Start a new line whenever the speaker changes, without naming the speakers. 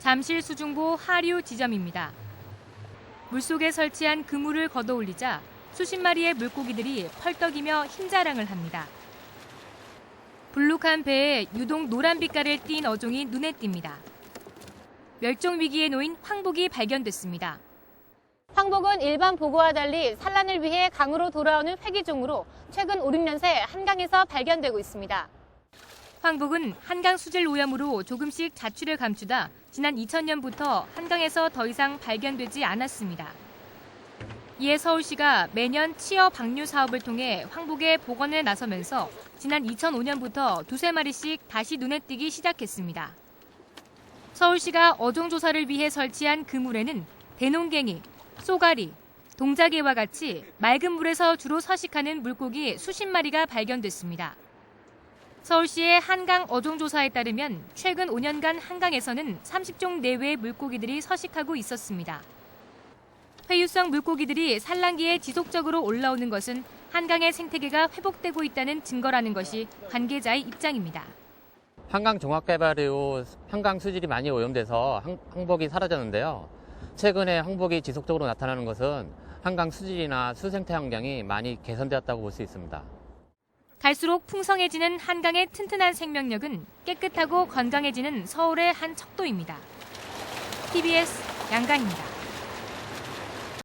잠실 수중보 하류 지점입니다. 물속에 설치한 그물을 걷어 올리자 수십 마리의 물고기들이 펄떡이며 흰자랑을 합니다. 불룩한 배에 유독 노란 빛깔을 띤 어종이 눈에 띕니다. 멸종 위기에 놓인 황복이 발견됐습니다.
황복은 일반 보고와 달리 산란을 위해 강으로 돌아오는 회기종으로 최근 5, 6년 새 한강에서 발견되고 있습니다.
황복은 한강 수질 오염으로 조금씩 자취를 감추다 지난 2000년부터 한강에서 더 이상 발견되지 않았습니다. 이에 서울시가 매년 치어 방류 사업을 통해 황복의 복원에 나서면서 지난 2005년부터 두세 마리씩 다시 눈에 띄기 시작했습니다. 서울시가 어종 조사를 위해 설치한 그물에는 대농갱이, 쏘가리, 동자개와 같이 맑은 물에서 주로 서식하는 물고기 수십 마리가 발견됐습니다. 서울시의 한강 어종조사에 따르면 최근 5년간 한강에서는 30종 내외의 물고기들이 서식하고 있었습니다. 회유성 물고기들이 산란기에 지속적으로 올라오는 것은 한강의 생태계가 회복되고 있다는 증거라는 것이 관계자의 입장입니다.
한강 종합개발 이후 한강 수질이 많이 오염돼서 항- 항복이 사라졌는데요. 최근에 항복이 지속적으로 나타나는 것은 한강 수질이나 수생태 환경이 많이 개선되었다고 볼 수 있습니다.
갈수록 풍성해지는 한강의 튼튼한 생명력은 깨끗하고 건강해지는 서울의 한 척도입니다. TBS 양강입니다.